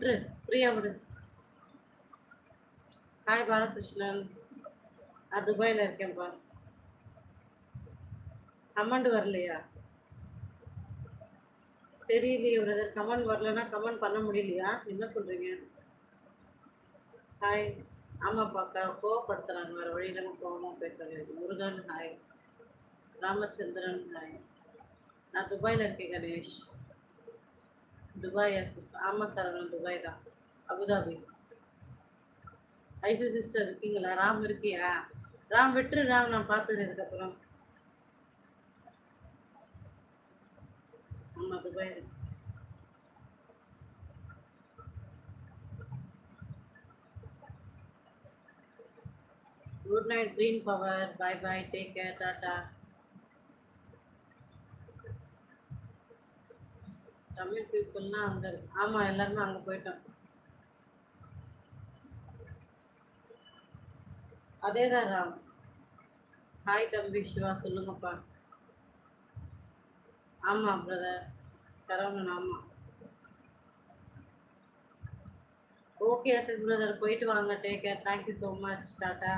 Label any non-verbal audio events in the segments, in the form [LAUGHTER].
விட்டுரு ஃப்ரீயா விடு. ஹாய் பாலகிருஷ்ணன். நான் துபாயில் இருக்கேன்ப்பா கமெண்ட் வரலையா? தெரியலையே பிரதர் கமெண்ட் வரலன்னா கமெண்ட் பண்ண முடியலையா? என்ன சொல்கிறீங்க ஹாய் ஆமாப்பா க வேறு வழியில் இல்லாமல் கோவமாக பேசுகிறாங்க முருகன் ஹாய் ராமச்சந்திரன் ஹாய் நான் துபாயில் இருக்கேன் கணேஷ். துபாய் ஆமாம் சார் நான் துபாய் தான். Abu Dhabi. I see sister இருக்கீங்களா? ராம் இருக்கியா? ராம் விட்டுரு ராம் நான் பார்த்துக்கிறேன் இதுக்கப்புறம். ஆமாம் Dubai good night green power bye bye take care tata Tamil பீப்புள்னா அங்கே இருக்கு ஆமாம் எல்லாருமே அங்கே போயிட்டோம். அதே தான் ராம். ஹாய் தம்பி சிவா சொல்லுங்கப்பா. ஆமாம் பிரதர் சரவணன் ஆமாம் ஓகே எஸ்எஸ் பிரதர் போயிட்டு வாங்க. Take care thank you so much tata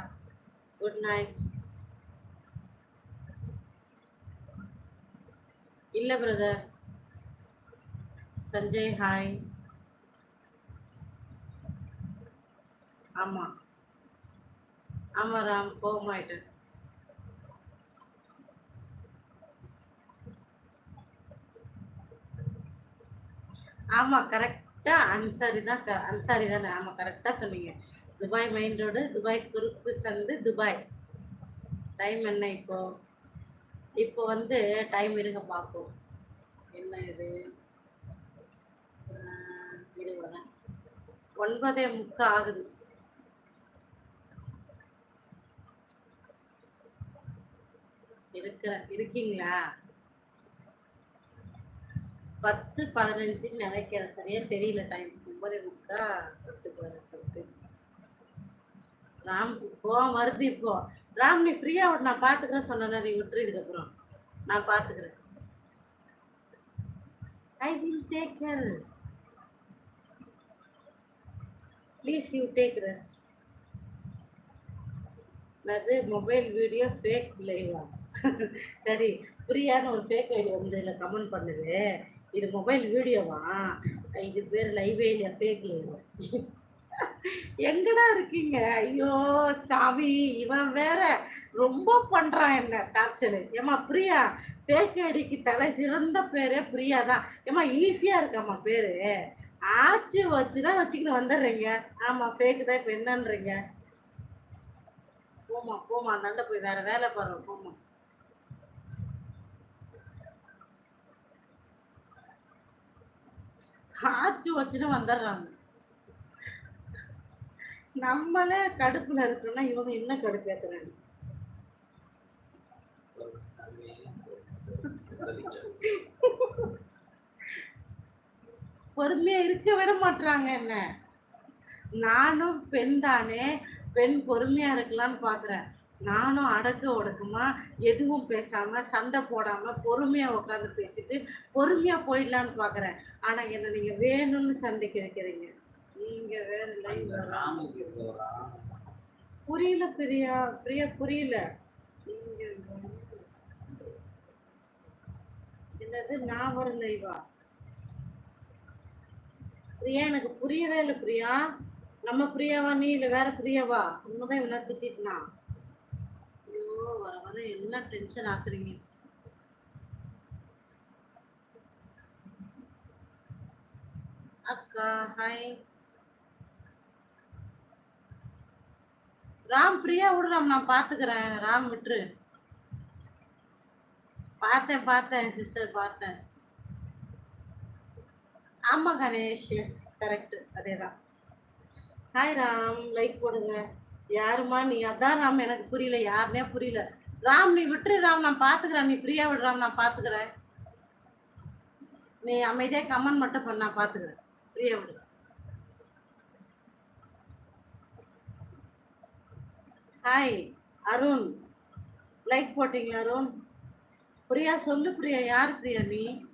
good night இல்லை பிரதர் சஞ்சய் ஹாய் ஆமாம் ஆமாம் ராம் கோவமாயிட்டேன் ஆமாம் கரெக்டாக அன்சாரி தான் க அன்சாரி தானே? ஆமாம் கரெக்டாக சொன்னீங்க. துபாய் மெயின் ரோடு துபாய் குறுப்பு சந்து துபாய். டைம் என்ன இப்போ? இப்போ வந்து டைம் இருங்க பார்ப்போம். என்ன இது? ஒன்பதே முக்கா ஆகுது. இருக்கிற இருக்கீங்களா? பத்து பதினஞ்சுன்னு நினைக்கிறேன். சரியா தெரியல டைம் ஒன்பதே முக்கா பத்து பதினஞ்சு ராம் போ மறுபடி இப்போ ராம் நீ ஃப்ரீயா விட்டு நான் பாத்துக்கிறேன் சொன்னல நீ விட்டுரு இதுக்கப்புறம். நான் பாத்துக்கிறேன். I will take care please you take rest அது மொபைல் வீடியோ ஃபேக் லைவா சரி ஃப்ரீயான ஒரு ஃபேக் ஐடி வந்து இதில் கமெண்ட் பண்ணுது. இது மொபைல் வீடியோவா இது பேர் லைவே இல்லையா ஃபேக் லைவா [LAUGHS] எங்கடா இருக்கீங்க? ஐயோ சாமி இவன் வேற ரொம்ப பண்றான் என்ன டார்ச்சரு ஏமா பிரியா ஃபேக் ஐடிக்கு தலை சிறந்த பேரே பிரியா தான் ஏமா ஈஸியா இருக்காம்மா பேரு. ஆச்சு வச்சுதான் வச்சுக்கிட்டு வந்துடுறீங்க. ஆமா ஃபேக் தான் இப்போ என்னன்றீங்க. போமா போமா அந்தாண்ட போய் வேற வேலை பாரு போமா ஆச்சு வச்சுட்டு வந்துடுறாங்க. நம்மளே கடுப்புல இருக்கோம்னா இவங்க என்ன கடுப்பு ஏத்துறாங்க. பொறுமையா இருக்க விட மாட்றாங்க என்ன? நானும் பெண் தானே பெண் பொறுமையா இருக்கலாம்னு பாக்குறேன். நானும் அடக்க ஒடுக்கமா எதுவும் பேசாம சண்டை போடாம பொறுமையா உட்காந்து பேசிட்டு பொறுமையா போயிடலான்னு பாக்குறேன். ஆனா என்ன நீங்க வேணும்னு சண்டைக்கு வைக்கிறீங்க நீங்க வேற லைன் புரியல பிரியா பிரியா புரியல. என்னது நான் வர லைவா? பிரியா எனக்கு புரியவே இல்லை பிரியா. நம்ம பிரியாவா நீ? இல்லை வேற பிரியாவா? உண்மைதான் இவ்வளோ திட்டிட்டுனா? ஐயோ வர வர எல்லாம் டென்ஷன் ஆக்குறீங்க? அக்கா ஹாய் ராம் ஃப்ரீயா விடு ராம் நான் பாத்துக்கிறேன். ராம் விட்டுரு. பார்த்தேன் பார்த்தேன் சிஸ்டர் பார்த்தேன். ஆமா கணேஷ். எஸ் கரெக்ட் அதேதான். ஹாய் ராம். லைக் போடுங்க. யாருமா நீ? அதான் ராம். எனக்கு புரியல. யாருனே புரியல. ராம் நீ விட்டுரு ராம். நான் பாத்துக்கிறேன். நீ ஃப்ரீயா விடு ராம். நான் பாத்துக்கிறேன். நீ அமைதியா கமெண்ட் மட்டும் பண்ண. நான் பாத்துக்கிறேன். ஃப்ரீயா விடு. ஹாய் அருண். லைக் போட்டீங்களா அருண்? பிரியா சொல்லு பிரியா. யார் பிரியா நீ?